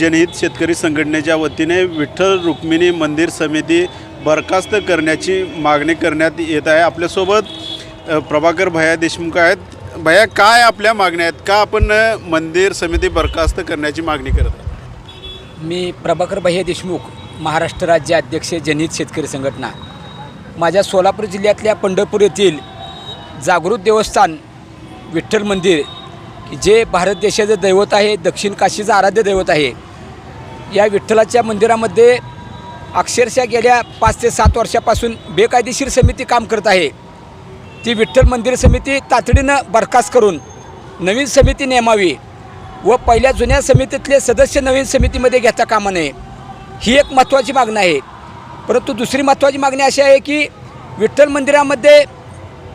जनहित शेतकरी संघटनेच्या वतीने विठ्ठल रुक्मिणी मंदिर समिती बरखास्त करण्याची मागणी करण्यात येत आहे. आपल्यासोबत प्रभाकर भया देशमुख आहेत. भैया काय आपल्या मागण्या आहेत? का आपण मंदिर समिती बरखास्त करण्याची मागणी करत आहात? मी प्रभाकर भैया देशमुख महाराष्ट्र राज्य अध्यक्ष जनहित शेतकरी संघटना. माझ्या सोलापूर जिल्ह्यातल्या पंढरपूर येथील जागृत देवस्थान विठ्ठल मंदिर जे भारत देशाचं दैवत आहे दक्षिण काशीचं आराध्य दैवत आहे या विठ्ठलाच्या मंदिरामध्ये अक्षरशः गेल्या पाच ते सात वर्षापासून बेकायदेशीर समिती काम करत आहे. ती विठ्ठल मंदिर समिती तातडीनं बरखास्त करून नवीन समिती नेमावी व पहिल्या जुन्या समितीतले सदस्य नवीन समितीमध्ये घेता कामा नये. ही एक महत्त्वाची मागणी आहे. परंतु दुसरी महत्त्वाची मागणी अशी आहे की विठ्ठल मंदिरामध्ये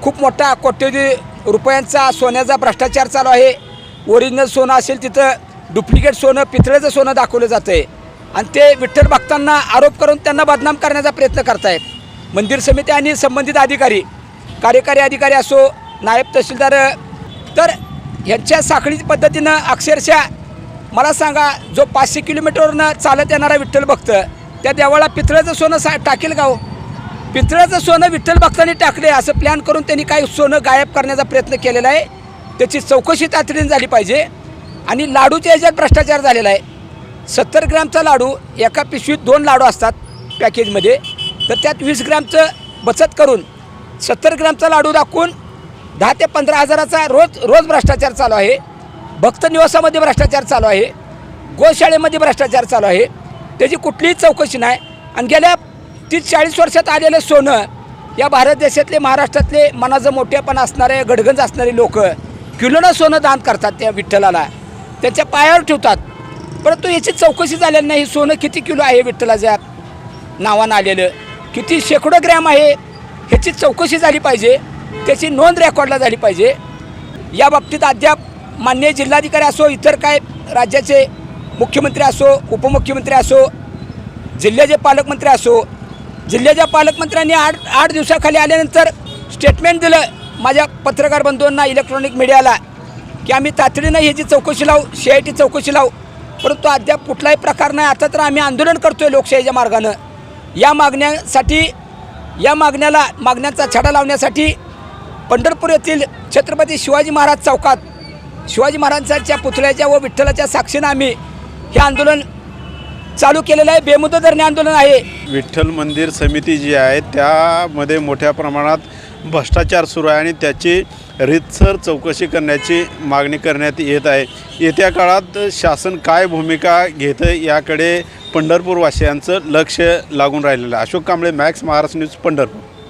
खूप मोठा कोट्यवधी रुपयांचा सोन्याचा भ्रष्टाचार चालू आहे. ओरिजिनल सोनं असेल तिथं डुप्लिकेट सोनं पितळेचं सोनं दाखवलं जातं आहे आणि ते विठ्ठल भक्तांना आरोप करून त्यांना बदनाम करण्याचा प्रयत्न करतायत. मंदिर समिती आणि संबंधित अधिकारी कार्यकारी अधिकारी असो नायब तहसीलदार तर ह्यांच्या साखळी पद्धतीनं अक्षरशः मला सांगा जो पाचशे किलोमीटरवरनं चालत येणारा विठ्ठल भक्त त्या देवाला पितळेचं सोनं सा टाकेल का हो? पितळेचं सोनं विठ्ठल भक्तांनी टाकले असं प्लॅन करून त्यांनी काही सोनं गायब करण्याचा प्रयत्न केलेला आहे. त्याची चौकशी तातडीने झाली पाहिजे. आणि लाडूच्या याच्यात भ्रष्टाचार झालेला आहे. सत्तर ग्रॅमचा लाडू एका पिशवीत दोन लाडू असतात पॅकेजमध्ये. तर त्यात वीस ग्रॅमचं बचत करून सत्तर ग्रॅमचा लाडू दाखवून दहा ते पंधरा हजाराचा रोज रोज भ्रष्टाचार चालू आहे. भक्त निवासामध्ये भ्रष्टाचार चालू आहे. गोशाळेमध्ये भ्रष्टाचार चालू आहे. त्याची कुठलीही चौकशी नाही. आणि गेल्या तीस चाळीस वर्षात आलेलं सोनं या भारत देशातले महाराष्ट्रातले मनाचं मोठेपण असणारे गडगंज असणारे लोक किलोनं सोनं दान करतात त्या विठ्ठलाला. त्यांच्या पायावर ठेवतात. परंतु याची चौकशी झालेली नाही सोनं किती किलो आहे विठ्ठलाच्या नावानं आलेलं? किती शेकडो ग्रॅम आहे? ह्याची चौकशी झाली पाहिजे. त्याची नोंद रेकॉर्डला झाली पाहिजे. या बाबतीत अद्याप मान्य जिल्हाधिकारी असो इतर काय राज्याचे मुख्यमंत्री असो उपमुख्यमंत्री असो जिल्ह्याचे पालकमंत्री असो जिल्ह्याच्या पालकमंत्र्यांनी आठ आठ दिवसाखाली आल्यानंतर स्टेटमेंट दिलं माझ्या पत्रकार बंधूंना इलेक्ट्रॉनिक मीडियाला की आम्ही तातडीनं ह्याची चौकशी लावू सी आय टी चौकशी लावू. परंतु अद्याप कुठलाही प्रकार नाही. आता तर आम्ही आंदोलन करतोय लोकशाहीच्या मार्गानं. या मागण्यासाठी या मागण्याला मागण्यांचा छडा लावण्यासाठी पंढरपूर येथील छत्रपती शिवाजी महाराज चौकात शिवाजी महाराजांच्या पुतळ्याच्या व विठ्ठलाच्या साक्षीनं आम्ही हे आंदोलन चालू केलेलं आहे. बेमुदत धरणे आंदोलन आहे. विठ्ठल मंदिर समिती जी आहे त्यामध्ये मोठ्या प्रमाणात भ्रष्टाचार सुरू आहे आणि त्याची रितसर चौकशी करण्याची मागणी करण्यात येत आहे. येत्या काळात शासन काय भूमिका घेतं याकडे पंढरपूरवासियांचं लक्ष लागून राहिलेलं आहे. Ashok Kamble Max Maharashtra news Pandharpur.